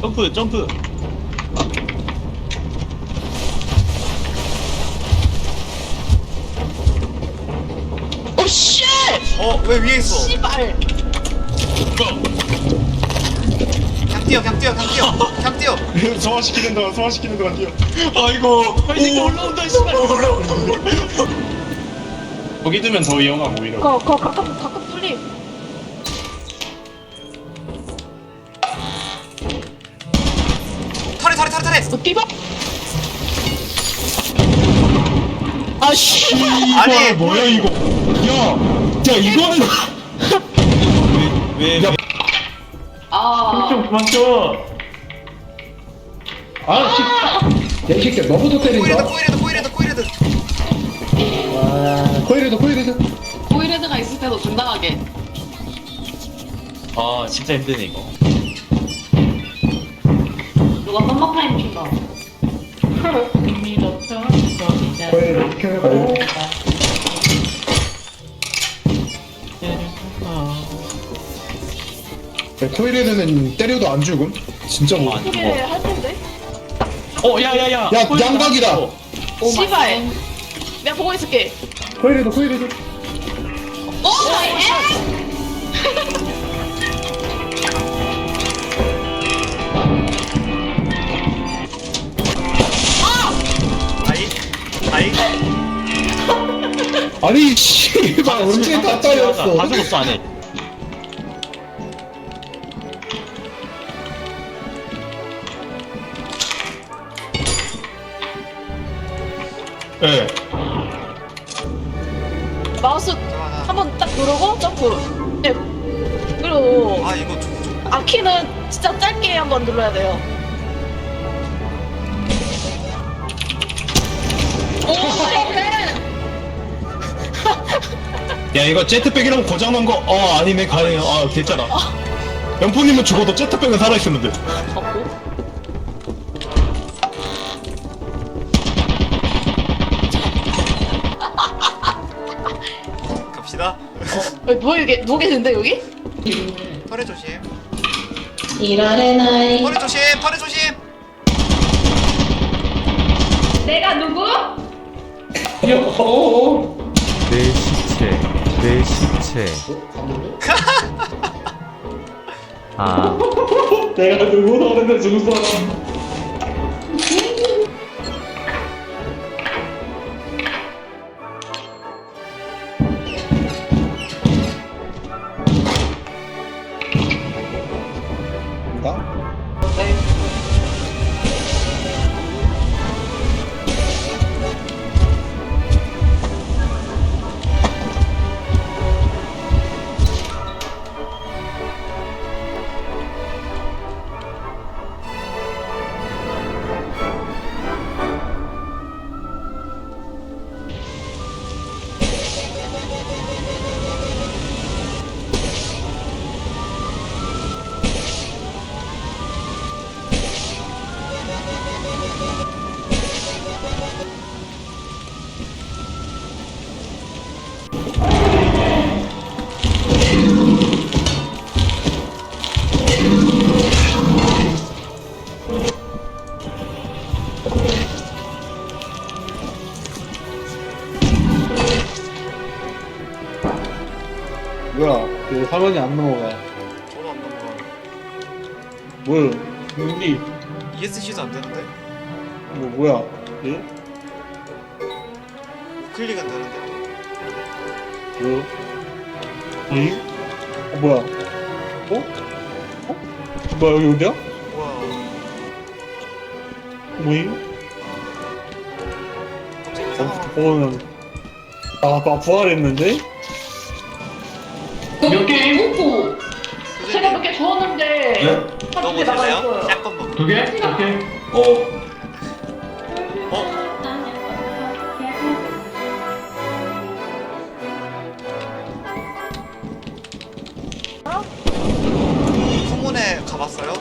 점프 점프 오 쉣! 어, 왜 위에 있어? 씨발! 그냥 뛰어, 그냥 뛰어, 그냥 뛰어. 그냥 뛰어. 소화시키는 동안 소화시키는 동안 뛰어 아이고 빨리 올라온다 씨발 거기 두면 더 위험함 오히려 거, 거 가끔 가 털에, 털에, 털에. 너 삐버? 아 씨. 아니, 뭐야 이거 야야 이거는 왜 야. 아. 좀 그만 쳐 아씨 야이 새끼야 너부터 코이레드, 때린다 코이레드, 코이레드, 코이레드. 아 코이레드 코이레드 보이레드가 있을 때도 당당하게. 아 진짜 힘드네 이거 누가 썸머 타임 킨다. 코이레드 켜내고 코이레드는 때려도 안 죽음 진짜 뭐 안 죽어 할 텐데. 어 야야야 야, 양각이다. 씨발. 내가 보고 있을게. 코이레드 코이레드 오 마이 갓! 아니 씨발 언제 다다 따였어 죽었어 안해 예 마우스 잠깐만. 한번 딱 누르고 점프. 네. 그리고 아, 이거 좀, 좀. 아 키는 진짜 짧게 한 번 눌러야 돼요. 오 마이! 야 이거 제트백이랑 고장난 거 어 아니네 가네요 아 됐잖아 연포님은 죽어도 제트백은 살아있었는데 잡고. 갑시다. 어, 뭐 이게 누구겠는데 여기? 털에 조심. 이라레나이. 털에 조심, 털에 조심. 내가 누구? 내 시체, 내 시체. 어? 아. 내가 그 누구 나오는데 죽을 것 같은데. 8원이 안 넘어가. 저도 안 넘어가. 뭘? 우리 ESC도 안 되는데? 뭐 뭐야? 예? 우클릭은 되는데? 뭐요? 응? 어, 뭐야? 어? 어? 뭐야 여기 어디야? 우와. 뭐임? 아, 갑자기 이상한. 어, 아, 아 부활했는데? 보실래요? 약간 뭐. 두 개? 오케이 어 어? 후문에 가봤어요?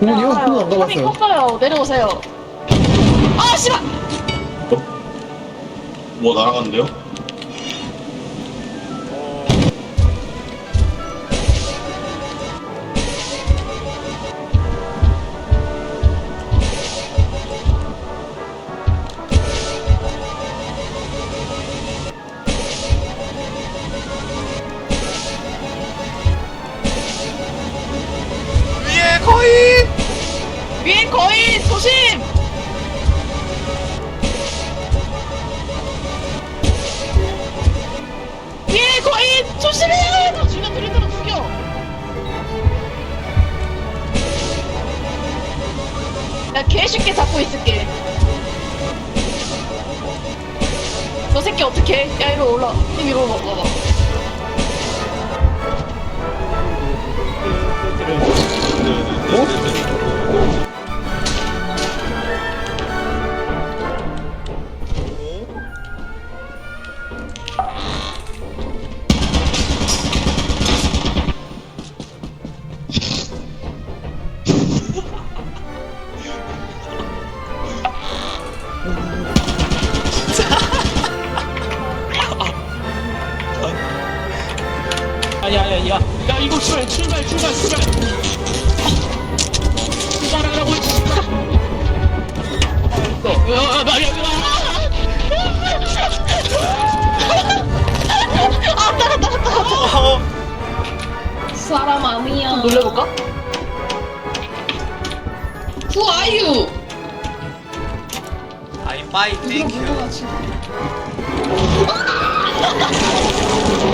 공문이요? 공문 안이 가봤어요 컸어요. 내려오세요. 아 씨발. 뭐 날아갔는데요? 너 새끼 어떡해? 야 이리 올라. 님 이리 올라. 와봐. 야야야야 야 이거 출발 출발 출발 출발 출발하라고 야 마리아 어, 사람 아니야. 놀려볼까? Who are you? Buy thank you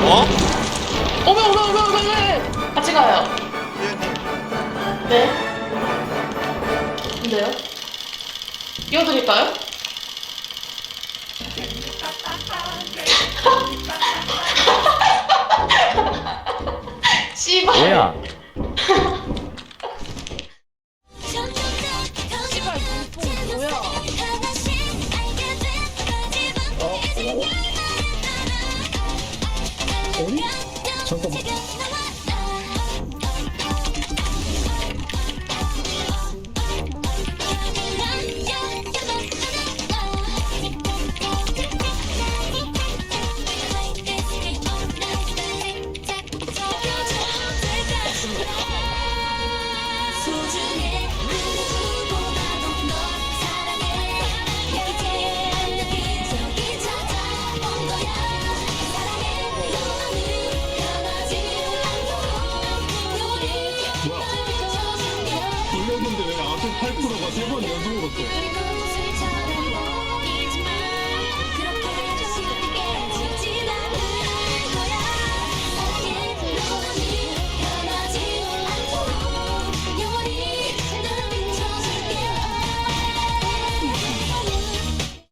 어? 오메 오메 오메 오메 같이 가요. 네. 근데요? 이어드릴까요? 씨발. 뭐야?